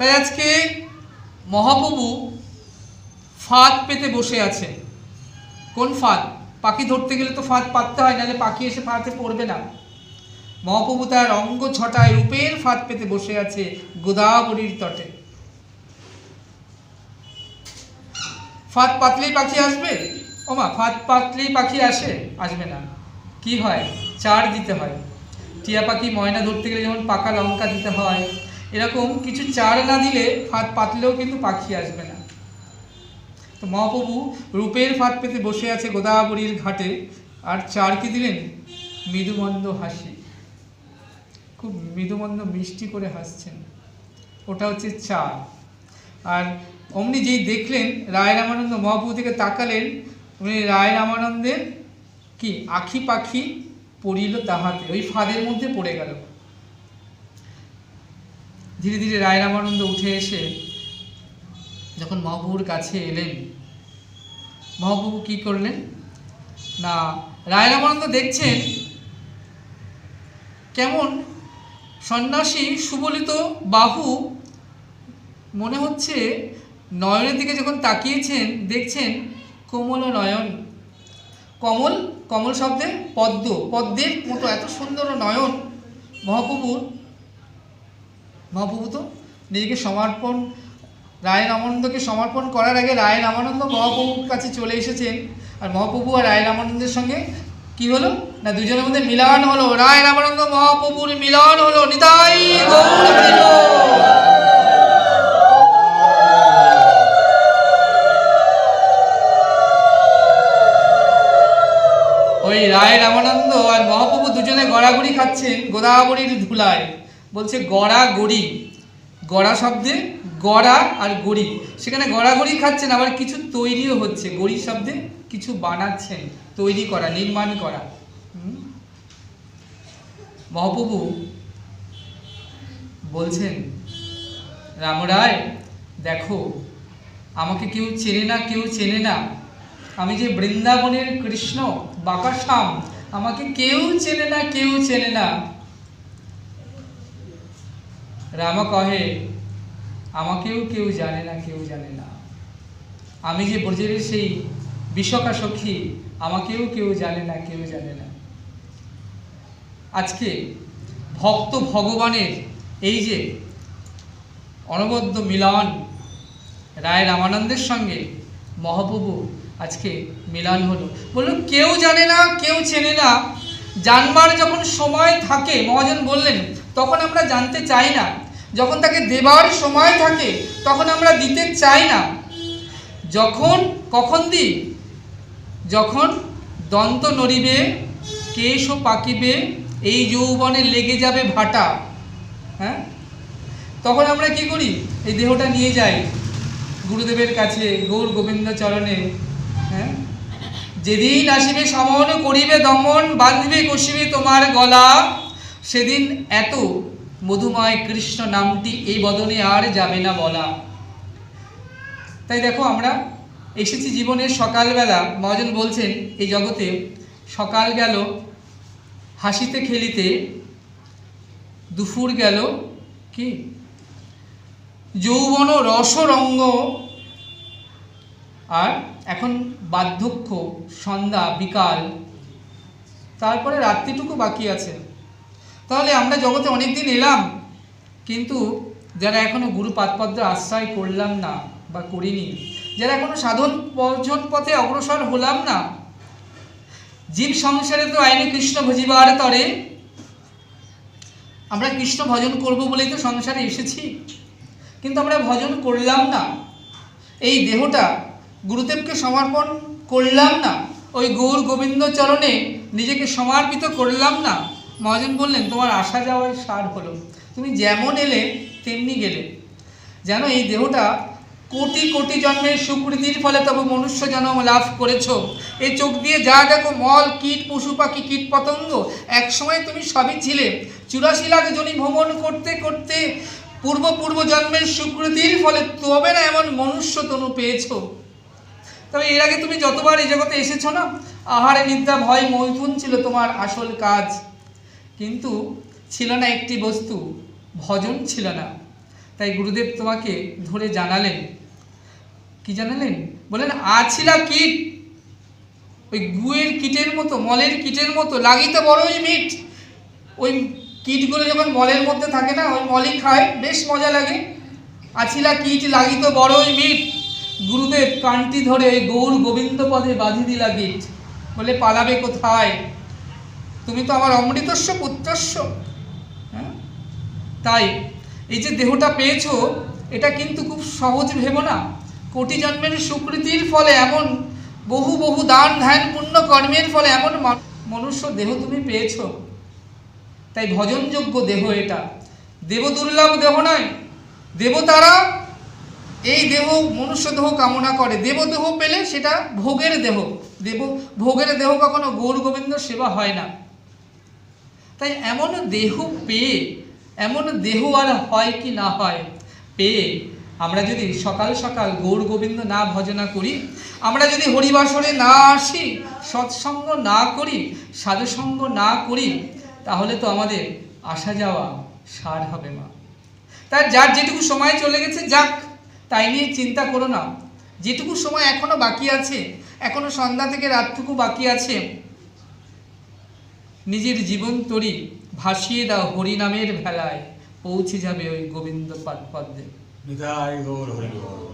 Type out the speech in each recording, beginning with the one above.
তাই আজকে মহাপ্রভু ফাঁদ পেতে বসে আছে। কোন ফাঁদ? পাখি ধরতে গেলে তো ফাঁদ পাততে হয়, নাহলে পাখি এসে ফাঁদে পড়বে না। মহাপ্রভু তার অঙ্গ ছটায় রূপের ফাঁদ পেতে বসে আছে গোদাবরীর তটে। ফাঁদ পাতলেই পাখি আসবে? ওমা, ফাঁদ পাতলেই পাখি আসে? আসবে না। কি হয়? চার দিতে হয়। টিয়া পাখি ময়না ধরতে গেলে যেমন পাকা লঙ্কা দিতে হয় এরকম কিছু চার না দিলে ফাঁদ পাতলেও কিন্তু পাখি আসবে না। তো মহাপ্রভু রূপের ফাঁদ পেতে বসে আছে গোদাবরীর ঘাটে, আর চার কি দিলেন? মৃদুমন্দ হাসি। খুব মৃদুমন্দ মিষ্টি করে হাসছেন। ওটা হচ্ছে চার। আর অমনি যেই দেখলেন রায় রামানন্দ মহাপ্রভু থেকে তাকালেন, উনি রায় রামানন্দের কি আখি পাখি পড়িল তাহাতে, ওই ফাঁদের মধ্যে পড়ে গেল। ধীরে ধীরে রায় রামানন্দ উঠে এসে যখন মহাপ্রভুর কাছে এলেন মহাপ্রভু কি করলেন? না রায় রামানন্দ দেখছেন। কেমন? সন্ন্যাসী সুবলিত বাহু মনে হচ্ছে নয়নের দিকে যখন তাকিয়েছেন, দেখছেন কোমল নয়ন। কমল কমল শব্দে পদ্ম। পদ্মের মতো এত সুন্দর নয়ন মহাপ্রভুর মহাপ্রভু তো নিজেকে সমর্পণ রায় রামানন্দকে সমর্পণ করার আগে রায় রামানন্দ মহাপ্রভুর কাছে চলে এসেছেন। আর মহাপ্রভু আর রায় রামানন্দের সঙ্গে কি হলো? না, দুজনের মধ্যে মিলন হলো। রায় রামানন্দ মহাপ্রভুর মিলন হলো। নিতাই ওই রায় রামানন্দ আর মহাপ্রভু দুজনে গড়াগড়ি খাচ্ছেন গোদাবরীর ধুলায়। বলছে গড়া গড়ি গড়া শব্দে গড়া আর গড়ি। সেখানে গড়াগড়ি খাচ্ছেন, আবার কিছু তৈরিও হচ্ছে। গড়ি শব্দে কিছু বানাচ্ছেন, তৈরি করা, নির্মাণ করা? মহাপ্রভু বলছেন রামরায় দেখো, আমাকে কেউ চেনে না, কেউ চেনে না। আমি যে বৃন্দাবনের কৃষ্ণ, বাকাশ্যাম, আমাকে কেউ চেনে না, কেউ চেনে না। রাম কহে, আমাকেও কেউ জানে না, কেউ জানে না। আমি যে ব্রজের সেই বিশকা সখী, আমাকেও কেউ জানে না, কেউ জানে না। আজকে ভক্ত ভগবানের এই যে অনবদ্য মিলন, রায় রামানন্দের সঙ্গে মহাপ্রভু আজকে মিলন হলো। বলল, কেউ জানে না, কেউ চেনে না। জানবার যখন সময় থাকে, মহাজন বললেন, তখন আমরা জানতে চাই না। যখন তাকে দেবার সময় থাকে, তখন আমরা দিতে চাই না। যখন, কখন দিই? যখন দন্ত নড়িবে, কেশ পাকিবে, এই যৌবনে লেগে যাবে ভাটা। হ্যাঁ? তখন আমরা কি করি? এই দেহটা নিয়ে যাই গুরুদেবের কাছে, গৌর গোবিন্দ চরণে। হ্যাঁ? যেদিন আসিবে সমন, করিবে দমন, বাঁধবে, কষিবে তোমার গলা, সেদিন এত মধুময় কৃষ্ণ নামটি এই বদনে আর যাবে না বলা। তাই দেখো আমরা এসেছি জীবনের সকালবেলা, মহাজন বলছেন, এই জগতে সকাল গেল, হাসিতে খেলিতে, দুপুর গেল, কি? যৌবন রসরঙ্গ, আর এখন বার্ধক্য, সন্ধ্যা, বিকাল, তারপরে রাত্রিটুকু বাকি আছে। তাহলে আমরা জগতে অনেক দিন এলাম, কিন্তু যারা এখনও গুরু পাদপদ্ম আশ্রয় করলাম না বা করিনি, যারা এখনও সাধন পর্যন পথে অগ্রসর হলাম না, জীব সংসারে তো আইনি কৃষ্ণ ভজিবার তরে, আমরা কৃষ্ণ ভজন করব বলেই তো সংসারে এসেছি, কিন্তু আমরা ভজন করলাম না, এই দেহটা গুরুদেবকে সমর্পণ করলাম না, ওই গৌর গোবিন্দ চরণে নিজেকে সমর্পিত করলাম না মহাজন বললেন, তোমার আসা যাওয়াই সার হলো। তুমি যেমন এলে, তেমনি গেলে। যেন এই দেহটা কোটি কোটি জন্মের সুকৃতির ফলে তবে মনুষ্য জন্ম লাভ করেছ। এই চোখ দিয়ে যা দেখো, মল, কীট, পশু পাখি, কীট পতঙ্গ, একসময় তুমি সবই ছিলে। চুরাশি লাখ জনি ভ্রমণ করতে করতে পূর্ব পূর্ব জন্মের সুকৃতির ফলে তবে না এমন মনুষ্য তনু পেয়েছ। তবে এর আগে তুমি যতবার এই জগতে এসেছ না, আহারে নিদ্রা, ভয়, মৈথুন ছিল তোমার আসল কাজ। কিন্তু ছিল না একটি বস্তু, ভজন ছিল না। তাই গুরুদেব তোমাকে ধরে জানালেন। কি জানালেন? বলেন আছিলা কীট। ওই গুয়ের কীটের মতো, মলের কীটের মতো, লাগিতে বড়ই মিট। ওই কীটগুলো যখন মলের মধ্যে থাকে না, ওই মলই খায়, বেশ মজা লাগে। আছিলা কীট, লাগিত বড়ই মিট। গুরুদেব কানটি ধরে, গৌর গোবিন্দ পদে বাঁধি দিলা গীট বলে পালাবে কোথায়? তুমি তো আমার অমৃতস্ব পুত্রস্ব হ্যাঁ? তাই এই যে দেহটা পেয়েছ, এটা কিন্তু খুব সহজ ভেবো না। কোটি জন্মের সুকৃতির ফলে এমন বহু বহু দান ধ্যান পুণ্য কর্মের ফলে এমন মনুষ্য দেহ তুমি পেয়েছ। তাই ভজনযোগ্য দেহ এটা। দেব দুর্লভ দেহ নয়। দেবতারা এই দেহ, মনুষ্য দেহ কামনা করে। দেব দেহ পেলে সেটা ভোগের দেহ। দেব, ভোগের দেহ কখনো গৌর গোবিন্দ সেবা হয় না। তাই এমন দেহ পেয়ে, এমন দেহ আর হয় কি না হয়, পেয়ে আমরা যদি সকাল সকাল গৌর গোবিন্দ না ভজনা করি, আমরা যদি হরিবাসরে না আসি, সৎসঙ্গ না করি, সাধুসঙ্গ না করি, তাহলে তো আমাদের আসা যাওয়া সার হবে মা তার যার যেটুকু সময় চলে গেছে যাক, তাই নিয়ে চিন্তা করো না। যেটুকু সময় এখনও বাকি আছে, এখনও সন্ধ্যা থেকে রাতটুকু বাকি আছে নিজের জীবন তরি ভাসিয়ে দাও হরিনামের ভেলায়। পৌঁছে যাবে ওই গোবিন্দ পাদ পদ্মে নিতাই গৌর হরি গৌর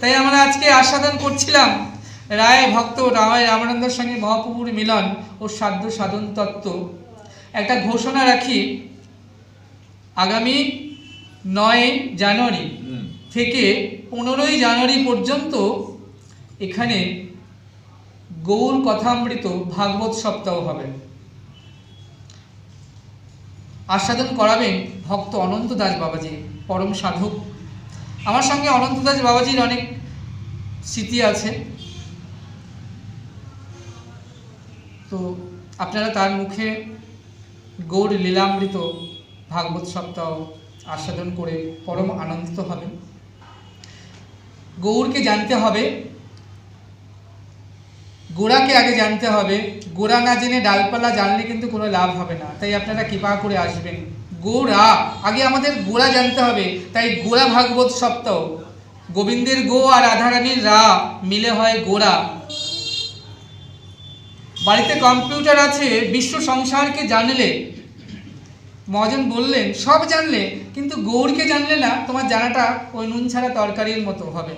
তাই আমরা আজকে আস্বাদন করছিলাম রায় ভক্ত রামায় রামানন্দের সঙ্গে মহাপ্রভুর মিলন ও সাধ্য সাধন তত্ত্ব। একটা ঘোষণা রাখি আগামী নয় জানুয়ারি থেকে পনেরোই জানুয়ারি পর্যন্ত এখানে গৌর কথামৃত ভাগবত সপ্তাহ হবে। আস্বাদন করাবেন ভক্ত অনন্ত দাস বাবাজি, পরম সাধক। আমার সঙ্গে অনন্ত দাস বাবাজির অনেক স্মৃতি আছে। তো আপনারা তার মুখে গৌর লীলামৃত ভাগবত সপ্তাহ আস্বাদন করে পরম আনন্দিত হবেন। গৌরকে জানতে হবে গোড়াকে আগে জানতে হবে। গোড়া না জেনে ডালপালা জানলে কিন্তু কোনো লাভ হবে না। তাই আপনারা কৃপা করে আসবেন। গোড়া, আগে আমাদের গোড়া জানতে হবে। তাই গোড়া ভাগবত সপ্তাহ গোবিন্দের গো আর রাধারানীর রা মিলে হয় গোড়া। বাড়িতে কম্পিউটার আছে, বিশ্ব সংসারকে জানলে। মহাজন বললেন, সব জানলে, কিন্তু গৌরকে জানলে না, তোমার জানাটা ওই নুন ছাড়া তরকারির মতো হবে।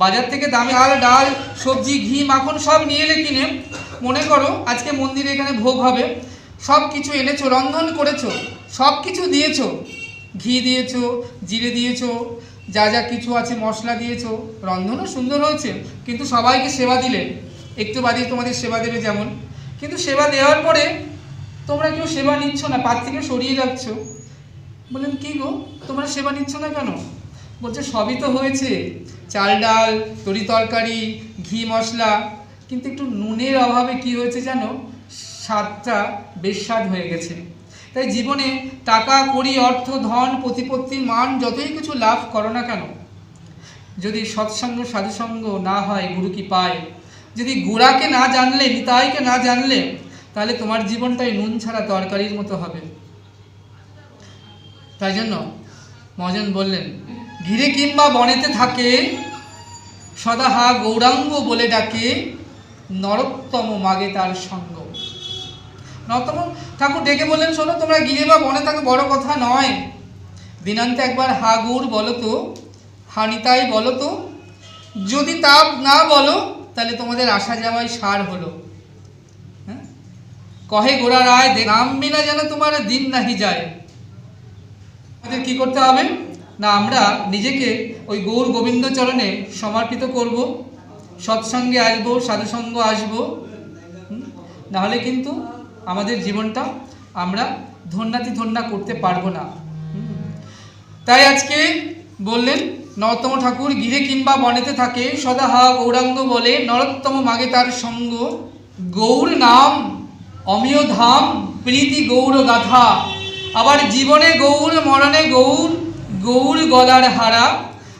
বাজার থেকে দামি আল ডাল, সবজি, ঘি, মাখন সব নিয়ে এলে কিনে, মনে করো আজকে মন্দিরে এখানে ভোগ হবে। সব কিছু এনেছো, রন্ধন করেছ, সব কিছু দিয়েছ। ঘি দিয়েছ, জিরে দিয়েছ, যা যা কিছু আছে, মশলা দিয়েছ, রন্ধনও সুন্দর হয়েছে, কিন্তু সবাইকে সেবা দিলে। একটু বাদে তোমাদের সেবা দেবে যেমন। কিন্তু সেবা দেওয়ার পরে তোমরা কেউ সেবা নিচ্ছ না, পাত থেকে সরিয়ে যাচ্ছ। বললেন, কী গো? তোমরা সেবা নিচ্ছ না কেন? বলছে, সবই তো হয়েছে। চাল ডাল, তরি তরকারি, ঘি মশলা, কিন্তু একটু নুনের অভাবে কি হয়েছে জানো? স্বাদটা বেস্বাদ হয়ে গেছে। তাই জীবনে টাকা, কড়ি, অর্থ, ধন, প্রতিপত্তি, মান, যতই কিছু লাভ করো না কেন, যদি সৎসঙ্গ, সাধুসঙ্গ না হয়, গুরু কি পায়? যদি গোড়াকে না জানলে, নিতাইকে না জানলে, তাহলে তোমার জীবনটাই নুন ছাড়া তরকারির মতো হবে। তাই জন্য মহাজন বললেন ঘিরে কিংবা বনেতে থাকে সদা হা গৌরাঙ্গ বলে ডাকে, নরোত্তম মাগে তার সঙ্গ। নরোত্তম ঠাকুর ডেকে বললেন, শোনো, তোমরা গিরে বা বনে থাকে, বড় কথা নয়। দিনান্তে একবার হা গৌর বলো তো হানিতাই বলো তো, যদি তা না বলো, তাহলে তোমাদের আসা যাওয়াই সার হলো। হ্যাঁ? কহে গোড়া রায়, নাম বিনা যেন তোমার দিন নাহি যায়। আমাদের কি করতে হবে? না, আমরা নিজেকে ওই গৌর গোবিন্দ চরণে সমর্পিত করব, সৎসঙ্গে আসব, সাধুসঙ্গ আসব? নাহলে কিন্তু আমাদের জীবনটা আমরা ধন্যাতি ধন্যা করতে পারব না তাই আজকে বললেন, নরোত্তম ঠাকুর গিরে কিংবা বনেতে থাকে সদা হা গৌরাঙ্গ বলে, নরোত্তম মাগে তার সঙ্গ, গৌর নাম, অমিয় ধাম, প্রীতি গৌর গাথা আবার জীবনে গৌর, মরণে গৌর গৌর গলার হারা,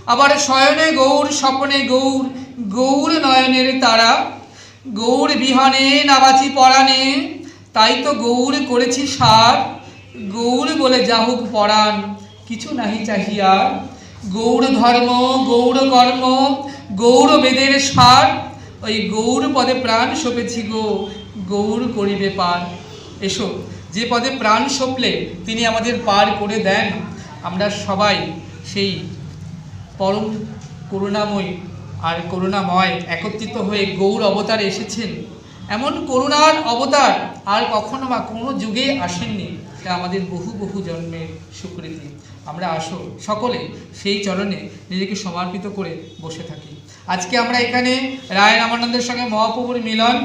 আবার শয়নে গৌর, স্বপনে গৌর গৌর নয়নের তারা। গৌর বিহানে নাবাচি পরাণে, তাই তো গৌর করেছি সার। গৌর বলে যাহুক পরাণ, কিছু নাহি চাহিয়া। গৌর ধর্ম, গৌর কর্ম, গৌর বেদের সার। ওই গৌর পদে প্রাণ সপেছি গো, গৌর করিবে পার এসো, যে পদে প্রাণ সপলে, তিনি আমাদের পার করে দেন। আমরা সবাই সেই পরম করুণাময় আর করুণাময় একত্রিত হয়ে গৌর অবতারে এসেছেন। এমন করুণার অবতার আর কখনো বা কোনো যুগে আসেননি। এটা আমাদের বহু বহু জন্মের স্বীকৃতি আমরা আসো, সকলে সেই চরণে নিজেকে সমর্পিত করে বসে থাকি। আজকে আমরা এখানে রায় রামানন্দের সঙ্গে মহাপ্রভুর মিলন।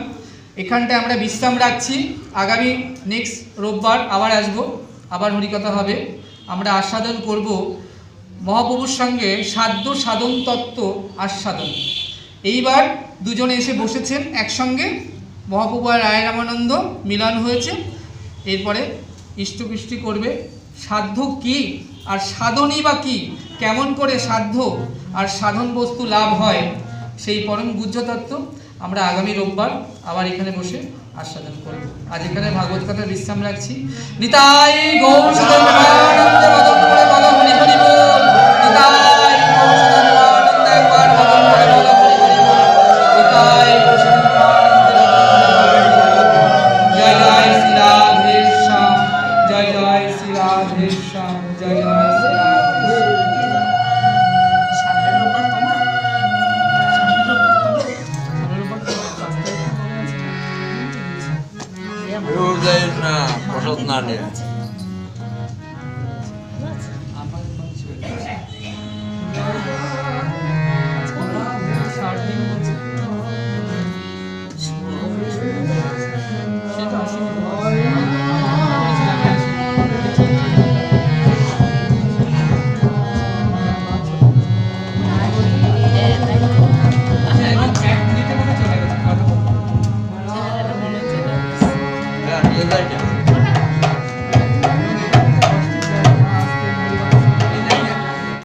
এখানটায় আমরা বিশ্রাম রাখছি। আগামী নেক্সট রোববার আবার আসব। আবার হরিকথা হবে। আমরা আস্বাদন করব মহাপ্রভুর সঙ্গে সাধ্য সাধন তত্ত্ব আস্বাদন। এইবার দুজনে এসে বসেছেন, একসঙ্গে মহাপ্রভু আর রায় রামানন্দ মিলন হয়েছে। এরপরে ইষ্টকৃষ্টি করবে। সাধ্য কি? আর সাধনই বা কি? কেমন করে সাধ্য আর সাধন বস্তু লাভ হয়? সেই পরম গুহ্য তত্ত্ব আমরা আগামী রোববার আবার এখানে বসে আস্বাদন করব। আজ এখানে ভাগবত কথা বিশ্রাম রাখছি। নিতাই গৌর